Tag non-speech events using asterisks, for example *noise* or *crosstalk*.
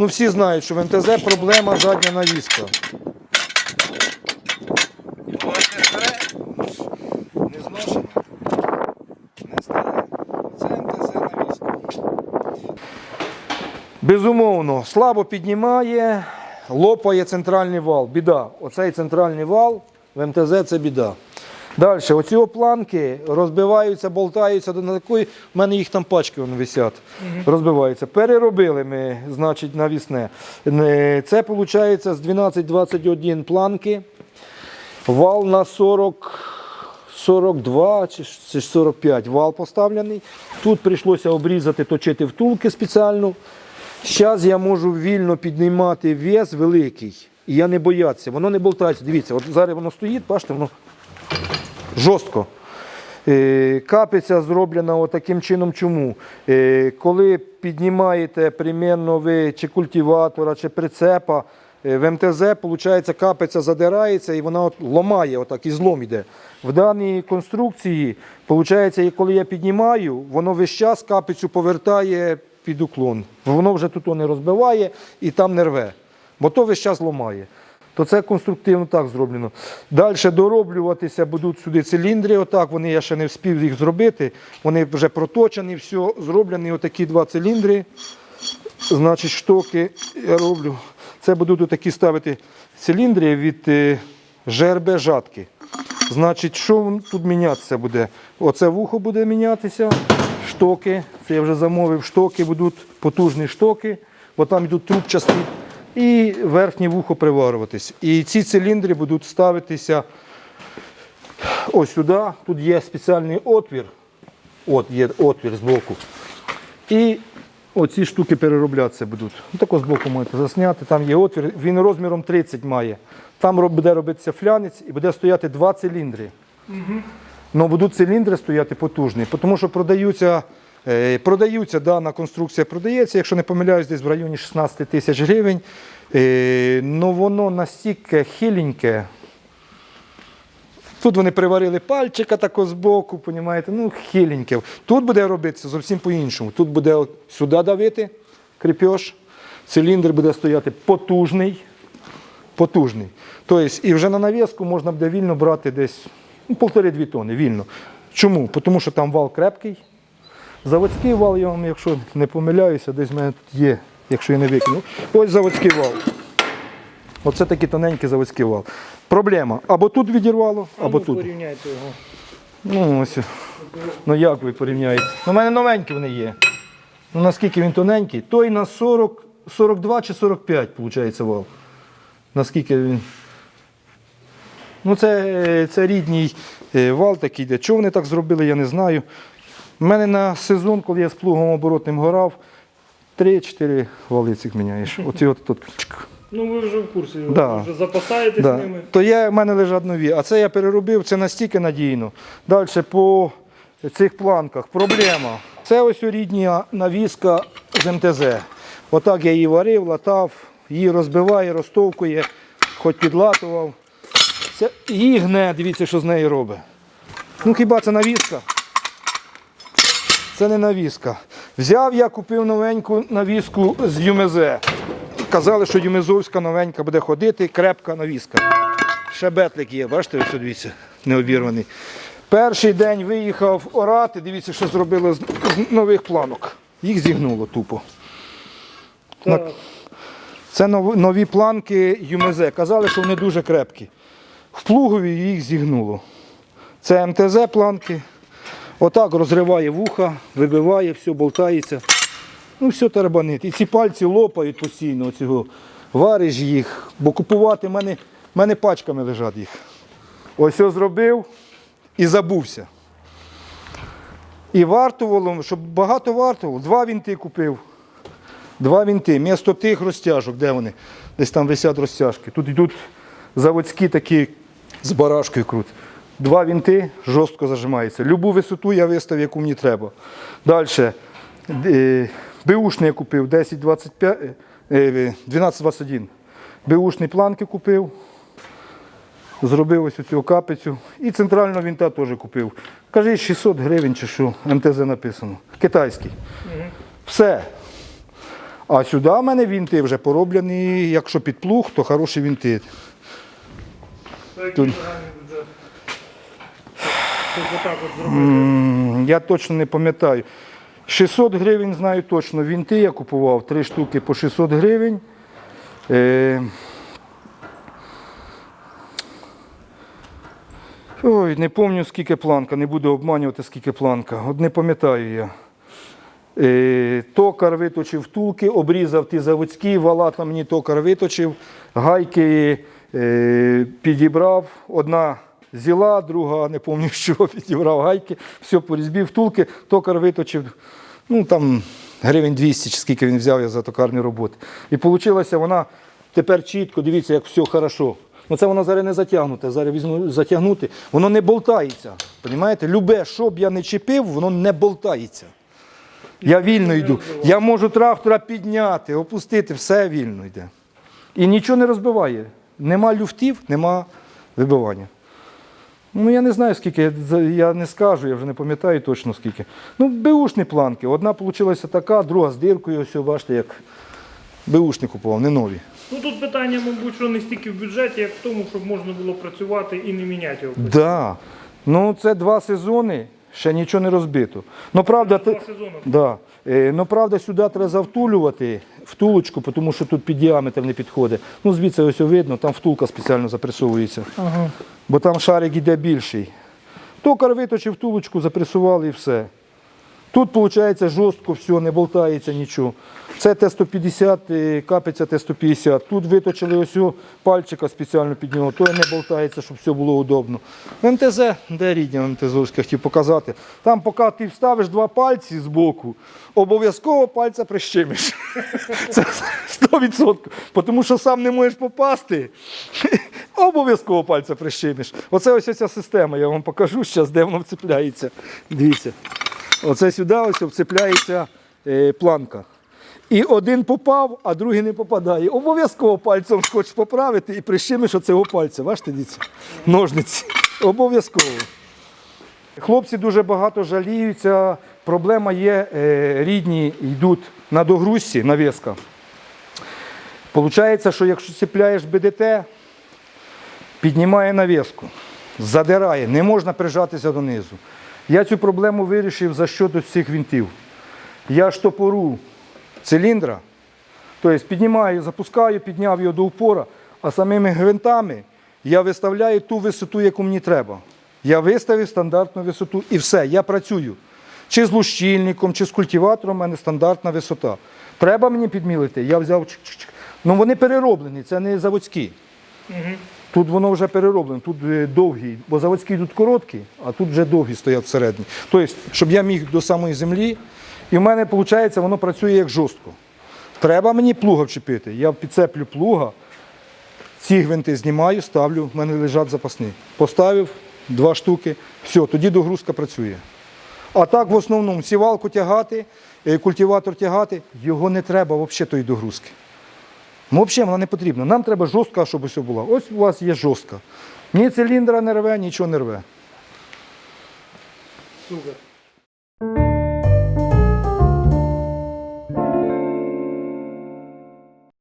Ну всі знають, що в МТЗ проблема задня навіска. Не старе, не зношене. Це МТЗ на. Безумовно, слабо піднімає, лопає центральний вал. Біда. Оцей центральний вал в МТЗ це біда. Далі, оці опланки розбиваються, болтаються до такої. У мене їх там пачки вони висять, розбиваються. Переробили ми, значить, навісне. Не- Це виходить з 12-21 планки. Вал на 40, 42 чи ж- чи ж 45 вал поставлений. Тут прийшлося обрізати, точити втулки спеціально. Зараз я можу вільно піднімати вес великий. І я не боятися, воно не болтається. Дивіться, от зараз воно стоїть, бачите, воно жорстко. Е, Капиця зроблена таким чином. Чому? Е, Коли піднімаєте примерно ви чи культиватора, чи прицепа, е, в МТЗ, виходить, капиця задирається і вона от ломає, отак, і злом йде. В даній конструкції, виходить, коли я піднімаю, воно весь час капицю повертає під уклон. Воно вже тут не розбиває і там не рве, бо то весь час ломає то це конструктивно так зроблено. Далі дороблюватися будуть сюди циліндри. Отак вони я ще не встиг їх зробити. Вони вже проточені, все зроблені. Отакі два циліндри. Значить, штоки я роблю. Це будуть отакі ставити циліндри від е, ЖРБ жатки. Значить, що тут мінятися буде? Оце вухо буде мінятися, штоки. Це я вже замовив. Штоки будуть потужні штоки, бо там йдуть трубчасті. І верхнє вухо приварюватись. І ці циліндри будуть ставитися ось сюди. Тут є спеціальний отвір. От є отвір збоку. І оці штуки перероблятися будуть. Ну, Тако збоку можете засняти. Там є отвір, він розміром 30 має. Там буде робитися флянець і буде стояти два циліндри. Ну, будуть циліндри стояти потужні, тому що продаються, продаються дана конструкція продається, якщо не помиляюсь, десь в районі 16 тисяч гривень. Е, ну воно настільки хиленьке. Тут вони приварили пальчика тако збоку, понімаєте, ну хиленьке. Тут буде робитися зовсім по-іншому. Тут буде сюди давити крепеж, циліндр буде стояти потужний. Потужний. Тобто, і вже на навіску можна буде вільно брати десь ну, полтори-дві тони. Вільно. Чому? Тому що там вал крепкий. Заводський вал, я вам, якщо не помиляюся, десь в мене тут є, якщо я не викину. Ось заводський вал. Оце такий тоненький заводський вал. Проблема. Або тут відірвало, або тут. Порівняйте його. Ну, ось. Ну як ви порівняєте? Ну, у мене новенькі вони є. Ну наскільки він тоненький? Той на 40, 42 чи 45, виходить, вал. Наскільки він. Ну, це, це рідній е, вал такий йде. Чого вони так зробили, я не знаю. У мене на сезон, коли я з плугом оборотним горав, 3-4 вали цих міняєш. *laughs* Оці от тут. Ну ви вже в курсі, ви Да. вже запасаєтесь Да. ними. То є, в мене лежать нові, а це я переробив, це настільки надійно. Далі по цих планках проблема. Це ось рідня навіска з МТЗ. Отак я її варив, латав, її розбиває, розтовкує, хоч підлатував. Це її гне, дивіться, що з нею робить. Ну хіба це навіска? Це не навіска. Взяв я, купив новеньку навіску з ЮМЗ. Казали, що Юмезовська новенька буде ходити, крепка навіска. Ще бетлик є, бачите, ось дивіться, не обірваний. Перший день виїхав орати, дивіться, що зробили з, нових планок. Їх зігнуло тупо. Так. Це нові, нові планки ЮМЗ. Казали, що вони дуже крепкі. В плугові їх зігнуло. Це МТЗ планки. Отак розриває вуха, вибиває, все болтається. Ну, все тарабанить. І ці пальці лопають постійно, цього. вариш їх, бо купувати в мене, мене пачками лежать їх. Ось зробив і забувся. І вартувало, щоб багато вартувало, два вінти купив. Два вінти, місто тих розтяжок, де вони? Десь там висять розтяжки. Тут йдуть заводські такі з барашкою крут. Два вінти жорстко зажимаються. Любу висоту я виставив, яку мені треба. Далі. Беушний я купив 1025, е, е, 1221. Беушні планки купив. Зробив ось цю капицю. І центрального вінта теж купив. Кажи, 600 гривень чи що, МТЗ написано. Китайський. Все. А сюди в мене вінти вже пороблені, якщо під плуг, то хороші вінти. Тут- Я точно не пам'ятаю. 600 гривень знаю точно. Вінти я купував, три штуки по 600 гривень. Е... Ой, не пам'ятаю, скільки планка, не буду обманювати, скільки планка. От не пам'ятаю я. Е, токар виточив втулки, обрізав ті заводські, вала там мені токар виточив, гайки е, підібрав. Одна зіла, друга не пам'ятаю, що підібрав гайки, все по різьбі, втулки, токар виточив. Ну там гривень 200 чи скільки він взяв я за токарні роботи. І вийшла вона тепер чітко, дивіться, як все хорошо. Ну це воно зараз не затягнуте. Зараз візьму затягнути. Воно не болтається. Понімаєте? Любе, що б я не чіпив, воно не болтається. Я вільно йду. Я можу трактора підняти, опустити, все вільно йде. І нічого не розбиває. Нема люфтів, нема вибивання. Ну, я не знаю, скільки, я не скажу, я вже не пам'ятаю точно скільки. Ну, беушні планки. Одна вийшла така, друга з диркою, ось, бачите, як беушні купував, не нові. Ну тут питання, мабуть, що не стільки в бюджеті, як в тому, щоб можна було працювати і не міняти його. Да. Ну, це два сезони, ще нічого не розбито. Ну, правда, ти- Да. Е, ну, правда, сюди треба завтулювати втулочку, тому що тут під діаметр не підходить. Ну, звідси ось видно, там втулка спеціально запресовується. Ага. Бо там шарик іде більший. Токар виточив втулочку, запресували і все. Тут, виходить, жорстко все, не болтається нічого. Це Т-150, е, капеться Т-150. Тут виточили ось цього пальчика спеціально під нього, то не болтається, щоб все було удобно. МТЗ, де рідня МТЗовська, хотів показати. Там, поки ти вставиш два пальці з боку, обов'язково пальця прищемиш. *laughs* Це 100%. Тому що сам не можеш попасти. *laughs* Обов'язково пальця прищемиш. Оце ось ця система, я вам покажу зараз, де воно вцепляється. Дивіться. Оце сюди ось вцепляється е, планка. І один попав, а другий не попадає. Обов'язково пальцем хочеш поправити і прищемиш оцього пальця. Бачите, дивіться? Ножниці. Обов'язково. Хлопці дуже багато жаліються. Проблема є, е, рідні йдуть на догрузці, навіска. Получається, що якщо цепляєш БДТ, піднімає навіску, задирає, не можна прижатися донизу. Я цю проблему вирішив за що до цих вінтів. Я штопору циліндра, тобто піднімаю, запускаю, підняв його до упора, а самими гвинтами я виставляю ту висоту, яку мені треба. Я виставив стандартну висоту і все, я працюю. Чи з лущильником, чи з культиватором, у мене стандартна висота. Треба мені підмілити, я взяв. Ну вони перероблені, це не заводські. Тут воно вже перероблено, тут е, довгі, бо заводські тут короткі, а тут вже довгі стоять всередині. Тобто, щоб я міг до самої землі, і в мене виходить, воно працює як жорстко. Треба мені плуга вчепити. Я підцеплю плуга, ці гвинти знімаю, ставлю, в мене лежать запасні. Поставив два штуки, все, тоді догрузка працює. А так в основному сівалку тягати, е, культиватор тягати, його не треба взагалі тої догрузки. Ну, взагалі вона не потрібна. Нам треба жорстка, щоб усе було. Ось у вас є жорстка. Ні циліндра не рве, нічого не рве. Супер.